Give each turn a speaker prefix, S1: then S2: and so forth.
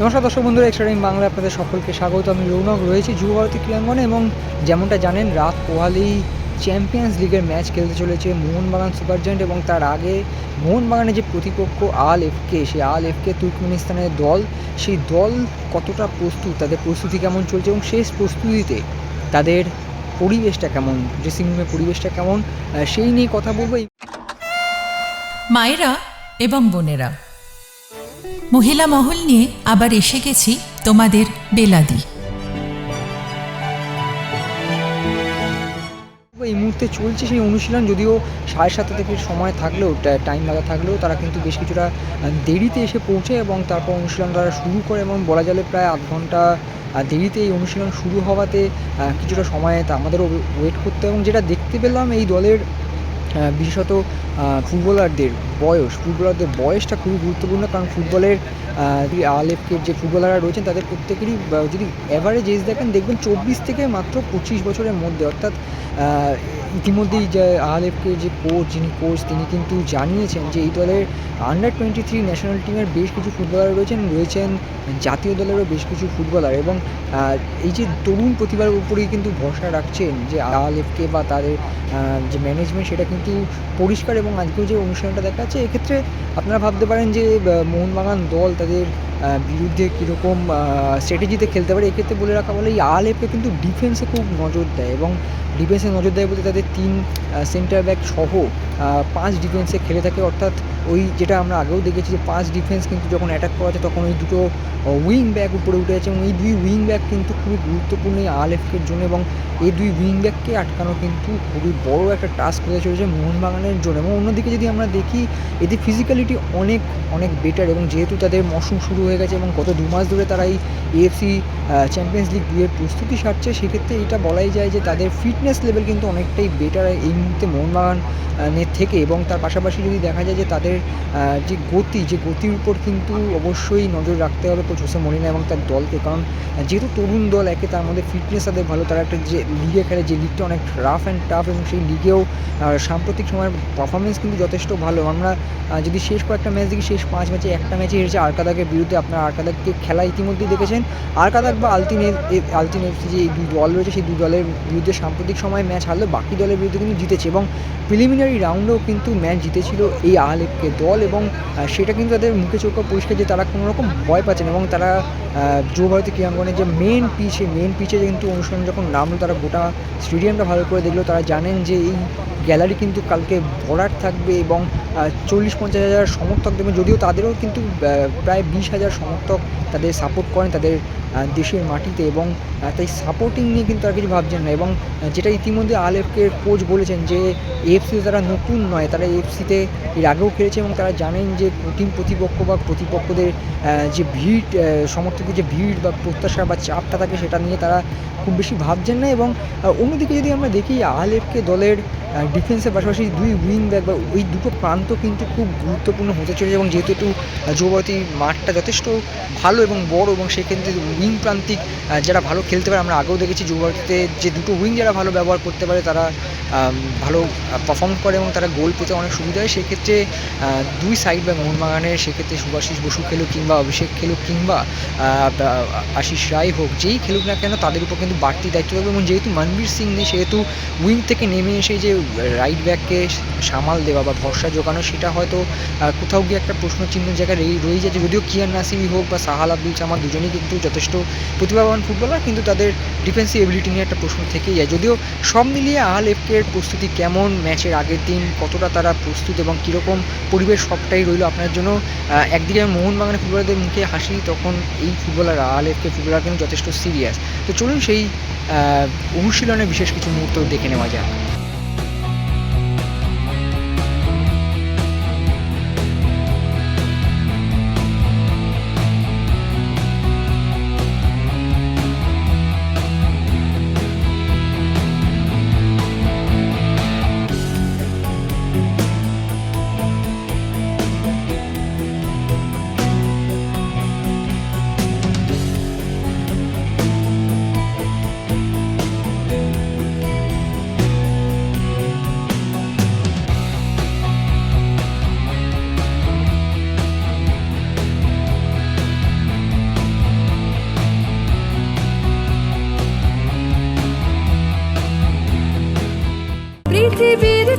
S1: নমস্কার দর্শক বন্ধুরা এক্সট্রা টাইম বাংলা আপনাদের সকলকে স্বাগত। আমি রৌনক, রয়েছি যুব ভারতী ক্রীড়াঙ্গনে এবং যেমনটা জানেন, রাত পোহালি চ্যাম্পিয়ন্স লিগের ম্যাচ খেলতে চলেছে মোহনবাগান সুপার জায়েন্ট এবং তার আগে মোহনবাগানের যে প্রতিপক্ষ আল এফকে সেই আল এফকে তুর্কমেনিস্তানের দল, সেই দল কতটা প্রস্তুত, তাদের প্রস্তুতি কেমন চলছে এবং শেষ প্রস্তুতিতে তাদের পরিবেশটা কেমন ড্রেসিং রুমের পরিবেশটা কেমন সেই নিয়ে কথা বলব
S2: মায়েরা এবং বোনেরা মহিলা মহল নিয়ে আবার এসে গেছি তোমাদের বেলাদি।
S1: এই মুহূর্তে চলছে সেই অনুশীলন, যদিও সাড়ে সাতটা থেকে সময় থাকলেও টাইম লাগা থাকলেও তারা কিন্তু বেশ কিছুটা দেরিতে এসে পৌঁছে এবং তারপর অনুশীলন তারা শুরু করে এবং বলা যাবে প্রায় আধ ঘণ্টা দেরিতে এই অনুশীলন শুরু হওয়াতে কিছুটা সময় আমাদেরও ওয়েট করতে এবং যেটা দেখতে পেলাম এই দলের বিশেষত ফুটবলারদের বয়স, ফুটবলারদের বয়সটা খুবই গুরুত্বপূর্ণ কারণ ফুটবলের আলেপকের যে ফুটবলাররা রয়েছেন তাদের প্রত্যেকেরই যদি অ্যাভারেজ এজ দেখেন, দেখবেন চব্বিশ থেকে মাত্র পঁচিশ বছরের মধ্যে। অর্থাৎ ইতিমধ্যেই যে আলেপকে যে কোচ যিনি কোচ তিনি কিন্তু জানিয়েছেন যে এই দলের আন্ডার টোয়েন্টি থ্রি ন্যাশনাল টিমের বেশ কিছু ফুটবলার রয়েছেন রয়েছেন জাতীয় দলেরও বেশ কিছু ফুটবলার এবং এই যে তরুণ প্রতিভার উপরেই কিন্তু ভরসা রাখছেন যে আলেফকে বা তাদের যে ম্যানেজমেন্ট সেটা কিন্তু পরিষ্কার এবং আজকেও যে অনুষ্ঠানটা দেখা যাচ্ছে এক্ষেত্রে আপনারা ভাবতে পারেন যে মোহনবাগান দল তাদের বিরুদ্ধে কীরকম স্ট্র্যাটেজিতে খেলতে পারে, এক্ষেত্রে বলে রাখা বলে এই আলেফকে কিন্তু ডিফেন্সে খুব নজর দেয় এবং ডিফেন্সে নজর দেয় বলতে তাদের তিন সেন্টার ব্যাক সহ পাঁচ ডিফেন্সে খেলে থাকে। অর্থাৎ ওই যেটা আমরা আগেও দেখেছি যে পাঁচ ডিফেন্স কিন্তু যখন অ্যাটাক করা হচ্ছে, তখন ওই দুটো উইং ব্যাক উপরে উঠে আছে এবং এই দুই উইং ব্যাক কিন্তু খুবই গুরুত্বপূর্ণ এই আলেফকের জন্য এবং এই দুই উইং ব্যাককে আটকানো কিন্তু খুবই বড় একটা টাস্ক হয়ে চলেছে মোহনবাগানের জন্য। এবং অন্যদিকে যদি আমরা দেখি এদের ফিজিক্যালিটি অনেক অনেক বেটার এবং যেহেতু তাদের মৌসুম শুরু হয়ে গেছে এবং গত দু মাস ধরে তারা এই এএফসি চ্যাম্পিয়ন্স লিগ দুয়ের প্রস্তুতি সারছে সেক্ষেত্রে এটা বলাই যায় যে তাদের ফিটনেস লেভেল কিন্তু অনেকটাই বেটার এই মুহূর্তে মোহনবাগান আহ, নের থেকে এবং তার পাশাপাশি যদি দেখা যায় যে তাদের যে গতি যে গতির উপর কিন্তু অবশ্যই নজর রাখতে হবে কোচ হোসে মরিনা এবং তার দলকে। কারণ যেহেতু তরুণ দল একে তার মধ্যে ফিটনেস তাদের ভালো তারা একটা যে লিগে খেলে যে লিগটা অনেক রাফ অ্যান্ড টাফ এবং সেই লিগেও সাম্প্রতিক সময়ের পারফরমেন্স কিন্তু যথেষ্ট ভালো। আমরা যদি শেষ কয়েকটা ম্যাচ দেখি শেষ পাঁচ ম্যাচে একটা ম্যাচে হেরেছে আরকাদাকের বিরুদ্ধে। আপনারা আরকাদাককে খেলা ইতিমধ্যেই দেখেছেন। আরকাদাক বা আলতিন আলতিন এফসি যে দুই দল রয়েছে সেই দুই দলের বিরুদ্ধে সাম্প্রতিক সময়ে ম্যাচ হারলেও বাকি দলের বিরুদ্ধে কিন্তু জিতেছে এবং প্রিলিমিনারি রাউন্ডেও কিন্তু ম্যাচ জিতেছিল এই আহলেপকে দল এবং সেটা কিন্তু তাদের মুখে চোখে পরিষ্কার যে তারা কোনো রকম ভয় পাচ্ছেন এবং তারা আহ, যুব ভারতী ক্রীড়াঙ্গনের যে মেন পিচ মেন পিচে কিন্তু অনুষ্ঠান যখন নামলো তারা গোটা স্টেডিয়ামটা ভালো করে দেখল। তারা জানেন যে এই গ্যালারি কিন্তু কালকে ভরাট থাকবে এবং চল্লিশ পঞ্চাশ হাজার সমর্থক দেবেন যদিও তাদেরও কিন্তু প্রায় বিশ হাজার সমর্থক তাদের সাপোর্ট করেন তাদের দেশের মাটিতে এবং তাই সাপোর্টিং নিয়ে কিন্তু আর কিছু ভাবছেন না এবং যেটা ইতিমধ্যে আলেফকে কোচ বলেছেন যে এফসিতে তারা নতুন নয় তারা এফসিতে এর আগেও খেলেছে এবং তারা জানেন যে কঠিন প্রতিপক্ষ বা প্রতিপক্ষদের যে ভিড় আহ, সমর্থকদের যে ভিড় বা প্রত্যাশা বা চাপটা থাকে সেটা নিয়ে তারা খুব বেশি ভাবছেন না এবং অন্যদিকে যদি আমরা দেখি আলেফকে দলের ডিফেন্সের পাশাপাশি দুই উইং ব্যাক বা ওই দুটো প্রান্ত কিন্তু খুব গুরুত্বপূর্ণ হতে চলেছে এবং যেহেতু একটু যুবতী মাঠটা যথেষ্ট ভালো এবং বড় এবং সেক্ষেত্রে উইং প্রান্তিক যারা ভালো খেলতে পারে, আমরা আগেও দেখেছি যুবতীতে যে দুটো উইং যারা ভালো ব্যবহার করতে পারে, তারা ভালো পারফর্ম করে এবং তারা গোল পেতে অনেক সুবিধা হয়। সেক্ষেত্রে দুই সাইড বা মোহনবাগানের সেক্ষেত্রে সুভাষিস বসু খেলুক কিংবা অভিষেক খেলুক কিংবা আশিস রায় হোক, যেই খেলুক না কেন তাদের উপর কিন্তু বাড়তি দায়িত্ব থাকবে এবং যেহেতু মনবীর সিং নেই, সেহেতু উইং থেকে নেমে এসে যে রাইট ব্যাককে সামাল দেওয়া বা ভরসা জোগানো, সেটা হয়তো কোথাও গিয়ে একটা প্রশ্নচিহ্ন জায়গায় রয়ে যাচ্ছে। যদিও কিয়ান নাসিমি হোক বা সাহাল আব্দুল চামার দুজনেই কিন্তু যথেষ্ট প্রতিভাবান ফুটবলার, কিন্তু তাদের ডিফেন্সিভ এবিলিটি নিয়ে একটা প্রশ্ন থেকেই যায়। যদিও সব মিলিয়ে আল এফকের প্রস্তুতি কেমন ম্যাচের আগের দিন, কতটা তারা প্রস্তুত এবং কীরকম পরিবেশ সবটাই রইল আপনার জন্য একদিকে মোহনবাগানের ফুটবলারদের মুখে হাসি, তখন এই ফুটবলার আল এফকে ফুটবলার কিন্তু যথেষ্ট সিরিয়াস তো চলুন সেই অনুশীলনে বিশেষ কিছু মুহূর্ত দেখে নেওয়া যাক।